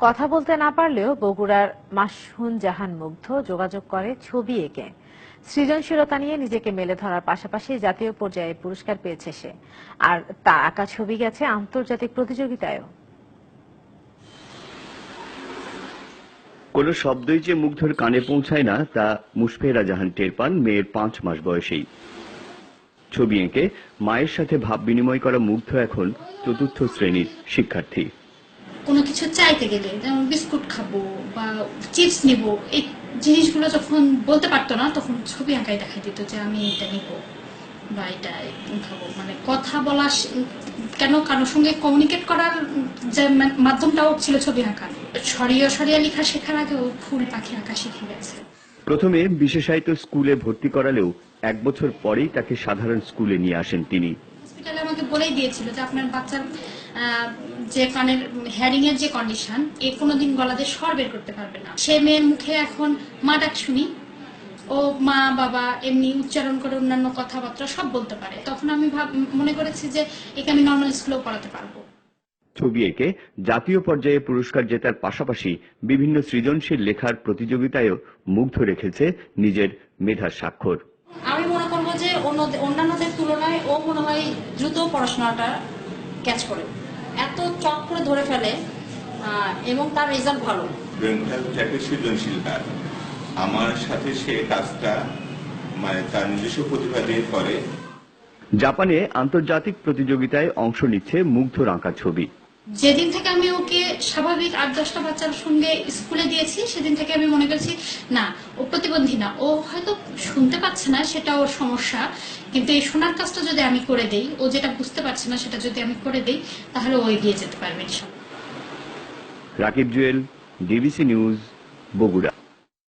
কথা বলতে না পারলেও বগুড়ার মাসহুন জাহান মুগ্ধ যোগাযোগ করে ছবি এঁকে। সৃজনশীলতা নিয়ে নিজেকে মেলে ধরার পাশাপাশি জাতীয় পর্যায়ে পুরস্কার পেয়েছে সে। আর তার আঁকা ছবি গেছে আন্তর্জাতিক প্রতিযোগিতায়ও। কোনো শব্দই যে মুগ্ধর কানে পৌঁছায় না, তা মুশফেরা জাহান টের পান মেয়ের পাঁচ মাস বয়সেই। ছবি এঁকে মায়ের সাথে ভাব বিনিময় করা মুগ্ধ এখন চতুর্থ শ্রেণির শিক্ষার্থী। কোনো কিছু চাইতে গেলে যেমন বিস্কুট খাব বা চিপস নিব এই জিনিসগুলো যখন বলতে পারতো না তখন ছবি আঁকাই দেখাই দিত যে আমি এটা নিব বা এটা খাব। মানে কথা বলা কেন কারোর সঙ্গে কমিউনিকেট করার যে মাধ্যমটাও ছিল ছবি আঁকা। সরিয়া সরিয়া লেখা শেখার আগেও ফুল পাখি আঁকা শিখে গেছে। প্রথমে বিশেষায়িত স্কুলে ভর্তি করালেও এক বছর পরেই তাকে সাধারণ স্কুলে নিয়ে আসেন তিনি। হসপিটালে আমাকে বলেই দিয়েছিল যে আপনার বাচ্চার যে কানের হেয়ারিং এর যে কন্ডিশন এ কোনোদিন গলাতে স্বর বের করতে পারবে না। সে মেয়ের মুখে এখন মা ডাক শুনি ও মা বাবা এমনি উচ্চারণ করে অন্যান্য কথাবার্তা সব বলতে পারে। তখন আমি মনে করেছি যে একে আমি নর্মাল স্কুলেও পড়াতে পারব। ছবি এঁকে জাতীয় পর্যায়ে পুরস্কার জেতার পাশাপাশি বিভিন্ন সৃজনশীল লেখার প্রতিযোগিতায়ও মুগ্ধ রেখেছে নিজের মেধার স্বাক্ষর। আমি মনে করব যে অন্যান্যদের তুলনায় ও মনে হয় দ্রুত পড়াশোনাটা ক্যাচ করে। এত চট করে ধরে ফেলে আহ, এবং তার রেজাল্ট ভালো। সৃজনশীল কাজ আমার সাথে সে কাজটা মানে তার নিজস্ব প্রতিভা দিয়ে করে। জাপানে আন্তর্জাতিক প্রতিযোগিতায় অংশ নিচ্ছে মুগ্ধর আঁকা ছবি। যেদিন থেকে আমি ওকে স্বাভাবিক আট দশটা বাচ্চার সঙ্গে স্কুলে দিয়েছি সেদিন থেকে আমি মনে করছি না প্রতিবন্ধী না। ও হয়তো শুনতে পাচ্ছে না, সেটা ওর সমস্যা। কিন্তু এই শোনার কাজটা যদি আমি করে দেই, ও যেটা বুঝতে পারছে না, সেটা যদি আমি করে দেই, তাহলে ও এগিয়ে যেতে পারবে রাকিব জুয়েল, ডিবিসি নিউজ, বগুড়া।